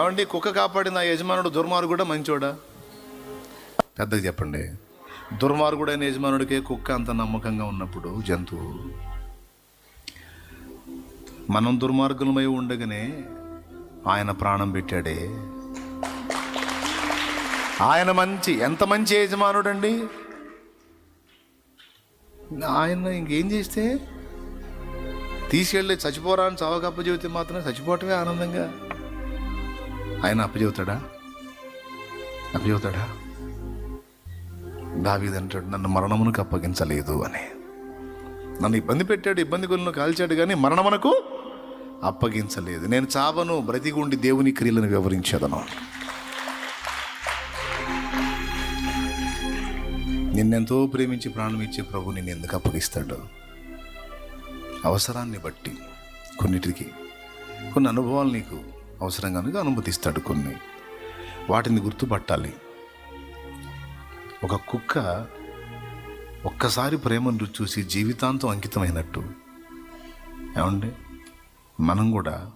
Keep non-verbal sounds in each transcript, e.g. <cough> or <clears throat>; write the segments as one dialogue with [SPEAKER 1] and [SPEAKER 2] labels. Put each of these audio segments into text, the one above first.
[SPEAKER 1] ఏమండి కుక్క కాపాడిన యజమానుడు యజమానుడు దుర్మార్గుడా మంచోడా? పెద్దగా చెప్పండి. దుర్మార్గుడైన యజమానుడికే కుక్క అంత నమ్మకంగా ఉన్నప్పుడు జంతువు? మనం దుర్మార్గులమై ఉండగానే ఆయన ప్రాణం పెట్టాడే. ఆయన మంచి ఎంత మంచి యజమానుడండి? ఆయన ఇంకేం చేస్తే? తీసుకెళ్ళి చచ్చిపోరా అని చవకప్ప చెబితే మాత్రం చచ్చిపోవటమే ఆనందంగా. ఆయన అప్పచెబుతాడా? అప్పచెబుతాడా? దావీదంటాడు నన్ను మరణమునకు అప్పగించలేదు అని. నన్ను ఇబ్బంది పెట్టాడు ఇబ్బంది కొలను కాల్చాడు కానీ మరణమునకు అప్పగించలేదు. నేను చావను బ్రతిగుండి దేవుని క్రియలను వివరించేదను. నిన్నెంతో ప్రేమించి ప్రాణం ఇచ్చే ప్రభు నిన్ను ఎందుకు అప్పగిస్తాడు? అవసరాన్ని బట్టి కొన్నిటికి కొన్ని అనుభవాలు నీకు అవసరం కనుక అనుమతిస్తాడు కొన్ని. వాటిని గుర్తుపట్టాలి. ఒక కుక్క ఒక్కసారి ప్రేమను చూసి జీవితాంతం అంకితమైనట్టు. ఏమండి? మనం కూడా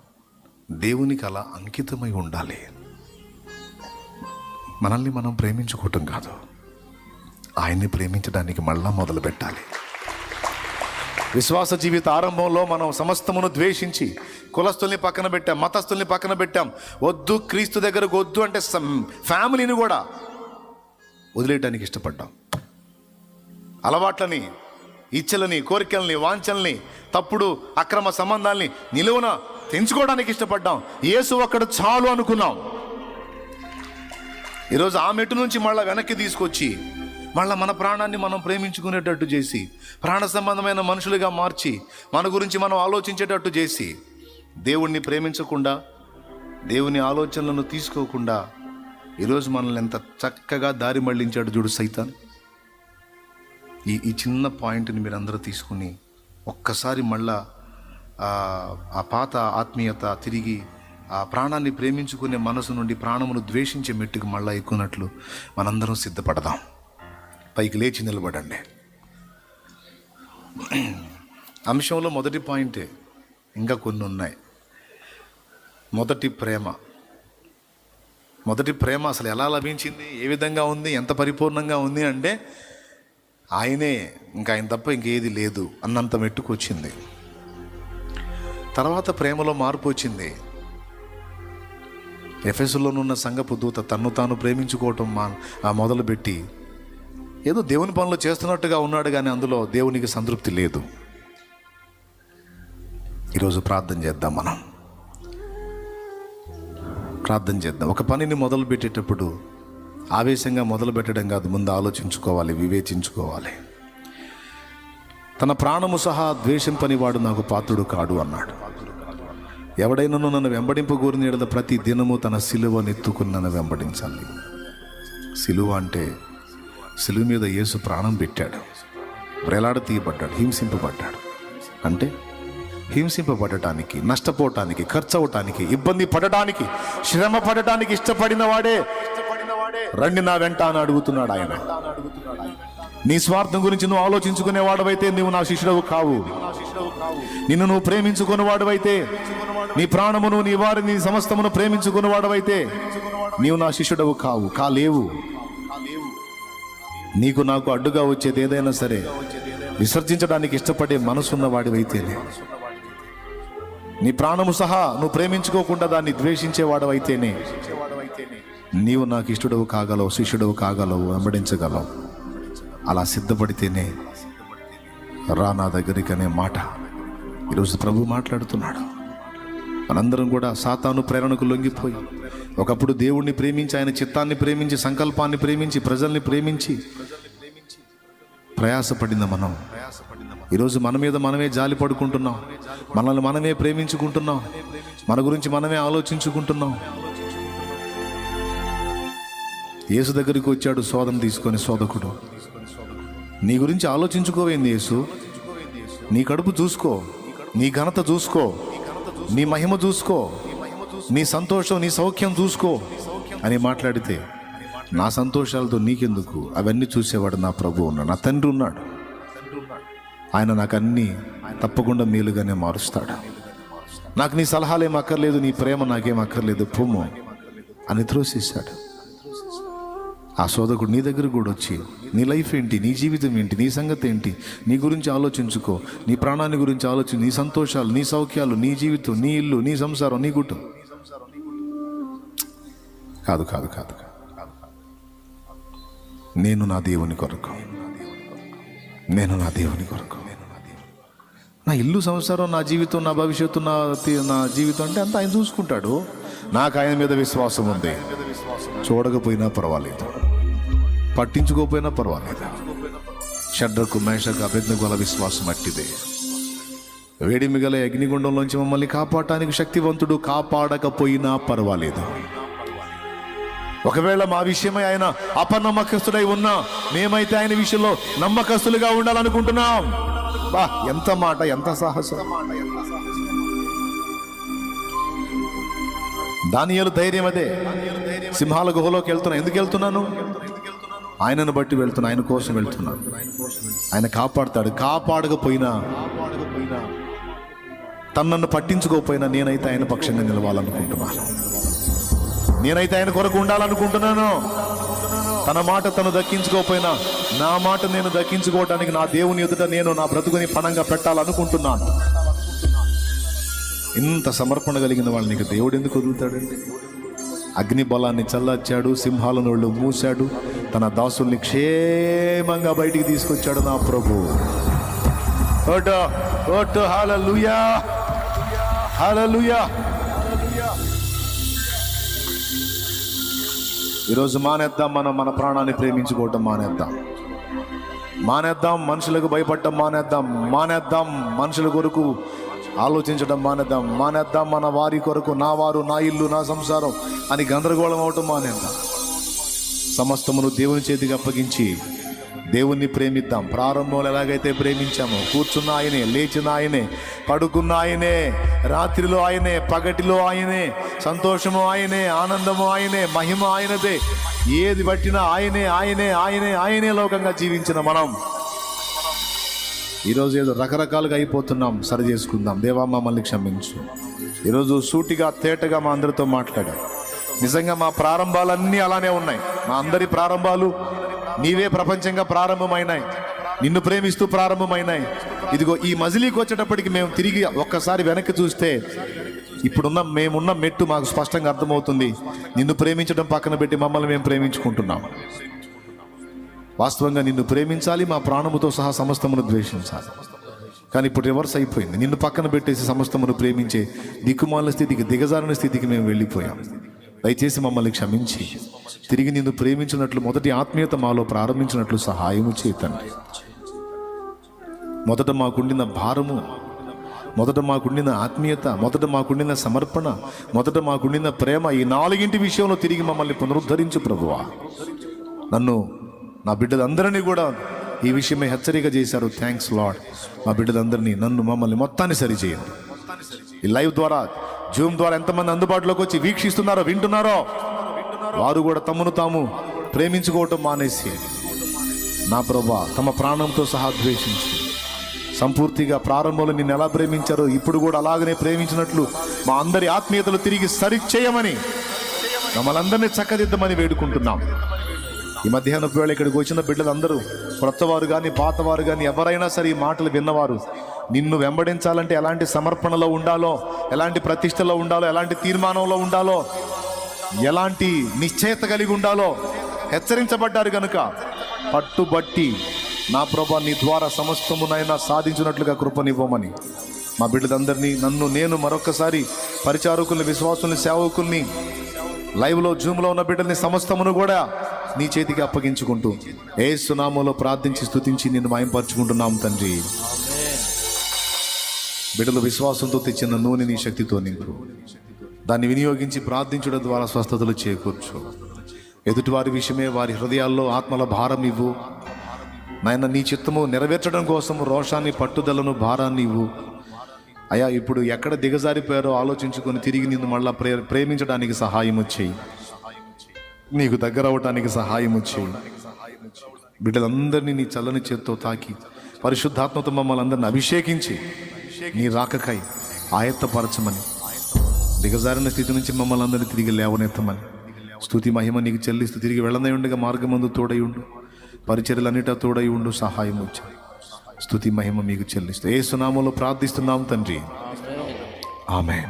[SPEAKER 1] దేవునికి అలా అంకితమై ఉండాలి. మనల్ని మనం ప్రేమించుకోవటం కాదు. ఆయన్ని ప్రేమించడానికి మళ్ళా మొదలు పెట్టాలి. విశ్వాస జీవిత ఆరంభంలో మనం సమస్తమును ద్వేషించి కులస్తుల్ని పక్కన పెట్టాం మతస్థుల్ని పక్కన పెట్టాం. వద్దు క్రీస్తు దగ్గరకు వద్దు అంటే ఫ్యామిలీని కూడా వదిలేయటానికి ఇష్టపడ్డాం. అలవాట్లని ఇచ్చలని కోరికల్ని వాంఛల్ని తప్పుడు అక్రమ సంబంధాల్ని నిలువున తెంచుకోవడానికి ఇష్టపడ్డాం. యేసు ఒక్కడు చాలు అనుకున్నాం. ఈరోజు ఆ మెట్టు నుంచి మళ్ళీ వెనక్కి తీసుకొచ్చి మళ్ళీ మన ప్రాణాన్ని మనం ప్రేమించుకునేటట్టు చేసి ప్రాణ సంబంధమైన మనుషులుగా మార్చి మన గురించి మనం ఆలోచించేటట్టు చేసి దేవుణ్ణి ప్రేమించకుండా దేవుని ఆలోచనలను తీసుకోకుండా ఈరోజు మనల్ని ఎంత చక్కగా దారి మళ్ళించాడు చూడు సైతాన్. ఈ ఈ చిన్న పాయింట్ని మీరు అందరూ తీసుకుని ఒక్కసారి మళ్ళా ఆ, పాత ఆత్మీయత తిరిగి ఆ ప్రాణాన్ని ప్రేమించుకునే మనసు నుండి ప్రాణమును ద్వేషించే మెట్టుకు మళ్ళా ఎక్కున్నట్లు మనందరం సిద్ధపడదాం. పైకి లేచి నిలబడండి. <clears throat> అంశంలో మొదటి పాయింటే ఇంకా కొన్ని ఉన్నాయి. మొదటి ప్రేమ. మొదటి ప్రేమ అసలు ఎలా లభించింది? ఏ విధంగా ఉంది? ఎంత పరిపూర్ణంగా ఉంది అంటే ఆయనే ఇంకా ఆయన తప్ప ఇంకేది లేదు అన్నంత మెట్టుకు వచ్చింది. తర్వాత ప్రేమలో మార్పు వచ్చింది. ఎఫెసులోనున్న సంగపు దూత తన్ను తాను ప్రేమించుకోవటం మా ఆ మొదలుపెట్టి ఏదో దేవుని పనులు చేస్తున్నట్టుగా ఉన్నాడు కానీ అందులో దేవునికి సంతృప్తి లేదు. ఈరోజు ప్రార్థన చేద్దాం మనం. ప్రార్థన చేద్దాం. ఒక పనిని మొదలు పెట్టేటప్పుడు ఆవేశంగా మొదలు పెట్టడం కాదు ముందు ఆలోచించుకోవాలి వివేచించుకోవాలి. తన ప్రాణము సహా ద్వేషింపని వాడు నాకు పాత్రుడు కాడు అన్నాడు. ఎవడైనాను నన్ను వెంబడింపు కోరిన ప్రతి దినము తన సిలువ నెత్తుకుని నన్ను వెంబడించాలి. సిలువ అంటే సిలువ మీద యేసు ప్రాణం పెట్టాడు. వ్రేలాడ తీయబడ్డాడు హింసింపబడ్డాడు. అంటే హింసింపబడటానికి నష్టపోవటానికి ఖర్చు అవటానికి ఇబ్బంది పడటానికి శ్రమ పడటానికి ఇష్టపడిన వాడే. రండి నా వెంట అని అడుగుతున్నాడు ఆయన. నీ స్వార్థం గురించి నువ్వు ఆలోచించుకునే వాడవైతే నువ్వు నా శిష్యుడవు కావు. నిన్ను నువ్వు ప్రేమించుకుని వాడవైతే నీ ప్రాణమును నీ వారిని నీ సమస్తమును ప్రేమించుకుని వాడవైతే నీవు నా శిష్యుడవు కావు కాలేవు. నీకు నాకు అడ్డుగా వచ్చేది ఏదైనా సరే విసర్జించడానికి ఇష్టపడే మనసున్న వాడివైతేనే. నీ ప్రాణము సహా నువ్వు ప్రేమించుకోకుండా దాన్ని ద్వేషించేవాడు అయితేనే నీవు నాకు ఇష్టడవు కాగలవు శిష్యుడవు కాగలవు వెంబడించగలవు. అలా సిద్ధపడితేనే రా నా దగ్గరికి అనే మాట. ఈరోజు ప్రభు మాట్లాడుతున్నాడు. మనందరం కూడా సాతాను ప్రేరణకు లొంగిపోయి ఒకప్పుడు దేవుణ్ణి ప్రేమించి ఆయన చిత్తాన్ని ప్రేమించి సంకల్పాన్ని ప్రేమించి ప్రజల్ని ప్రేమించి ప్రయాసపడింది మనం. ఈరోజు మన మీద మనమే జాలి పడుకుంటున్నాం. మనల్ని మనమే ప్రేమించుకుంటున్నాం. మన గురించి మనమే ఆలోచించుకుంటున్నాం. యేసు దగ్గరికి వచ్చాడు శోధన తీసుకొని శోధకుడు నీ గురించి ఆలోచించుకోవేంది యేసు? నీ కడుపు చూసుకో నీ ఘనత చూసుకో నీ మహిమ చూసుకో నీ సంతోషం నీ సౌఖ్యం చూసుకో అని మాట్లాడితే నా సంతోషాలతో నీకెందుకు? అవన్నీ చూసేవాడు నా ప్రభు ఉన్నాడు నా తండ్రి ఉన్నాడు. ఆయన నాకు అన్నీ తప్పకుండా మేలుగానే మారుస్తాడు. నాకు నీ సలహాలు ఏం అక్కర్లేదు నీ ప్రేమ నాకేం అక్కర్లేదు. పొమ్ము అని త్రోసేశాడు ఆ సోదకుడు నీ దగ్గర కూడా వచ్చి నీ లైఫ్ ఏంటి నీ జీవితం ఏంటి నీ సంగతి ఏంటి నీ గురించి ఆలోచించుకో నీ ప్రాణాన్ని గురించి ఆలోచించు నీ సంతోషాలు నీ సౌఖ్యాలు నీ జీవితం నీ ఇల్లు నీ సంసారం నీ కుటుంబం కాదు కాదు కాదు. నేను నా దేవుని కొరకు. నేను నా దేవుని కొరకు. నా ఇల్లు సంసారం నా జీవితం నా భవిష్యత్తు నా నా జీవితం అంటే అంతా ఆయన చూసుకుంటాడు. నాకు ఆయన మీద విశ్వాసం ఉంది. చూడకపోయినా పర్వాలేదు. పట్టించుకోకపోయినా పర్వాలేదు. షడ్రకు మేషకు అభిజ్ఞల విశ్వాసం అట్టిదే. వేడి మిగల అగ్నిగుండంలోంచి మమ్మల్ని కాపాడటానికి శక్తివంతుడు కాపాడకపోయినా పర్వాలేదు. ఒకవేళ మా విషయమై ఆయన అపనమ్మకస్తుడై ఉన్నా మేమైతే ఆయన విషయంలో నమ్మకస్తులుగా ఉండాలనుకుంటున్నాం. బా ఎంత మాట ఎంత సాహసం. దానియాలు ధైర్యం అదే. సింహాల గుహలోకి వెళ్తున్నా. ఎందుకు వెళ్తున్నాను? ఆయనను బట్టి వెళ్తున్నా ఆయన కోసం వెళ్తున్నాను ఆయన కాపాడుతాడు. కాపాడకపోయినా తను నన్ను పట్టించుకోకపోయినా నేనైతే ఆయన పక్షంగా నిలవాలనుకుంటున్నాను. నేనైతే ఆయన కొరకు ఉండాలనుకుంటున్నాను. తన మాట తను దక్కించుకోకపోయినా నా మాట నేను దక్కించుకోవడానికి నా దేవుని ఎదుట నేను నా బ్రతుకుని పణంగా పెట్టాలనుకుంటున్నాను. ఇంత సమర్పణ కలిగిన వాళ్ళని నీకు దేవుడు ఎందుకు వదులుతాడండి? అగ్ని బలాన్ని చల్లార్చాడు సింహాలను వాళ్ళు మూశాడు తన దాసుల్ని క్షేమంగా బయటికి తీసుకొచ్చాడు నా ప్రభు. ఓటో ఓటో హల్లెలూయా! హల్లెలూయా! ఈరోజు మానేద్దాం మనం మన ప్రాణాన్ని ప్రేమించుకోవటం మానేద్దాం. మానేద్దాం మనుషులకు భయపడటం మానేద్దాం మానేద్దాం మనుషుల కొరకు ఆలోచించడం మానేద్దాం మానేద్దాం మన వారి కొరకు నా వారు నా ఇల్లు నా సంసారం అని గందరగోళం అవటం మానేద్దాం. సమస్తమును దేవుని చేతికి అప్పగించి దేవుణ్ణి ప్రేమిద్దాం. ప్రారంభంలో ఎలాగైతే ప్రేమించామో కూర్చున్న ఆయనే లేచిన ఆయనే పడుకున్న ఆయనే రాత్రిలో ఆయనే పగటిలో ఆయనే సంతోషము ఆయనే ఆనందము ఆయనే మహిమ ఆయనదే. ఏది పట్టినా ఆయనే ఆయనే ఆయనే ఆయనే లోకంగా జీవించిన మనం. ఈరోజు ఏదో రకరకాలుగా అయిపోతున్నాం సరి చేసుకుందాం. దేవా మమ్మల్ని క్షమించు. ఈరోజు సూటిగా తేటగా మా అందరితో మాట్లాడాం. నిజంగా మా ప్రారంభాలన్నీ అలానే ఉన్నాయి. మా అందరి ప్రారంభాలు నీవే ప్రపంచంగా ప్రారంభమైనాయి. నిన్ను ప్రేమిస్తూ ప్రారంభమైనాయి. ఇదిగో ఈ మజిలీకి వచ్చేటప్పటికి మేము తిరిగి ఒక్కసారి వెనక్కి చూస్తే ఇప్పుడున్న మేమున్న మెట్టు మాకు స్పష్టంగా అర్థమవుతుంది. నిన్ను ప్రేమించడం పక్కన పెట్టి మమ్మల్ని మేము ప్రేమించుకుంటున్నాం. వాస్తవంగా నిన్ను ప్రేమించాలి మా ప్రాణముతో సహా సమస్తమును ద్వేషించాలి. కానీ ఇప్పుడు రివర్స్ అయిపోయింది. నిన్ను పక్కన పెట్టేసి సమస్తమును ప్రేమించే దిక్కుమాల స్థితికి దిగజారిన స్థితికి మేము వెళ్ళిపోయాం. దయచేసి మమ్మల్ని క్షమించి. తిరిగి నిన్ను ప్రేమించినట్లు మొదటి ఆత్మీయత మాలో ప్రారంభించినట్లు సహాయము చేతండి మొదట మాకుండిన భారము మొదట మాకుండిన ఆత్మీయత మొదట మాకుండిన సమర్పణ మొదట మాకుండిన ప్రేమ ఈ నాలుగింటి విషయంలో తిరిగి మమ్మల్ని పునరుద్ధరించు ప్రభువా. నన్ను నా బిడ్డలందరినీ కూడా ఈ విషయమే హెచ్చరిక చేశారు. థ్యాంక్స్ లాడ్ మా బిడ్డలందరినీ నన్ను మమ్మల్ని మొత్తాన్ని సరిచేయండి. ఈ లైవ్ ద్వారా జూమ్ ద్వారా ఎంతమంది అందుబాటులోకి వచ్చి వీక్షిస్తున్నారో వింటున్నారో వారు కూడా తమను తాము ప్రేమించుకోవటం మానేసి నా ప్రభా తమ ప్రాణంతో సహా ద్వేషించి సంపూర్తిగా ప్రారంభంలో నిన్ను ఎలా ప్రేమించారో ఇప్పుడు కూడా అలాగనే ప్రేమించినట్లు మా అందరి ఆత్మీయతలు తిరిగి సరిచేయమని మమ్మల్ందరినీ చక్కదిద్దమని వేడుకుంటున్నాం. ఈ మధ్యాహ్నం వేళ ఇక్కడికి వచ్చిన బిడ్డలందరూ క్రొత్తవారు కానీ పాతవారు కానీ ఎవరైనా సరే ఈ మాటలు విన్నవారు నిన్ను వెంబడించాలంటే ఎలాంటి సమర్పణలో ఉండాలో ఎలాంటి ప్రతిష్టలో ఉండాలో ఎలాంటి తీర్మానంలో ఉండాలో ఎలాంటి నిశ్చయత కలిగి ఉండాలో హెచ్చరించబడ్డారు కనుక పట్టుబట్టి నా ప్రభా నీ ద్వారా సమస్తమునైనా సాధించినట్లుగా కృపనివ్వమని. మా బిడ్డలందరినీ నన్ను నేను మరొకసారి పరిచారకుల్ని విశ్వాసుల్ని సేవకుల్ని లైవ్లో జూమ్లో ఉన్న బిడ్డల్ని సమస్తమును కూడా నీ చేతికి అప్పగించుకుంటూ ఏ సునామోలో ప్రార్థించి స్థుతించి నిన్ను మాయంపరచుకుంటున్నాం తండ్రి. బిడ్డలు విశ్వాసంతో తెచ్చిన నూనె నీ శక్తితో నింపు. దాన్ని వినియోగించి ప్రార్థించడం ద్వారా స్వస్థతలు చేకూర్చు. ఎదుటివారి విషయమే వారి హృదయాల్లో ఆత్మల భారం ఇవ్వు. నాయన నీ చిత్తము నెరవేర్చడం కోసం రోషాన్ని పట్టుదలను భారాన్ని ఇవ్వు. అయా ఇప్పుడు ఎక్కడ దిగజారిపోయారో ఆలోచించుకొని తిరిగి నిన్ను మళ్ళా ప్రే ప్రేమించడానికి సహాయం చేయి. నీకు దగ్గర అవటానికి సహాయం చేయి. బిడ్డలందరినీ నీ చల్లని చేత్తో తాకి పరిశుద్ధాత్మతో మమ్మల్ని అందరిని అభిషేకించి నీ రాకకై ఆయత్తపరచమని. దిగజారిన స్థితి నుంచి మమ్మల్ని అందరినీ తిరిగి లేవనెత్తమని. స్తుతి మహిమ నీకు చెల్లిస్తూ తిరిగి వెళ్ళనే ఉండగా మార్గమందు తోడై ఉండు పరిచర్యలన్నిటా తోడై ఉండు సహాయం వచ్చాయి స్తుతి మహిమ మీకు చెల్లిస్తూ ఏ సునామంలో ప్రార్థిస్తున్నాం తండ్రి. ఆమె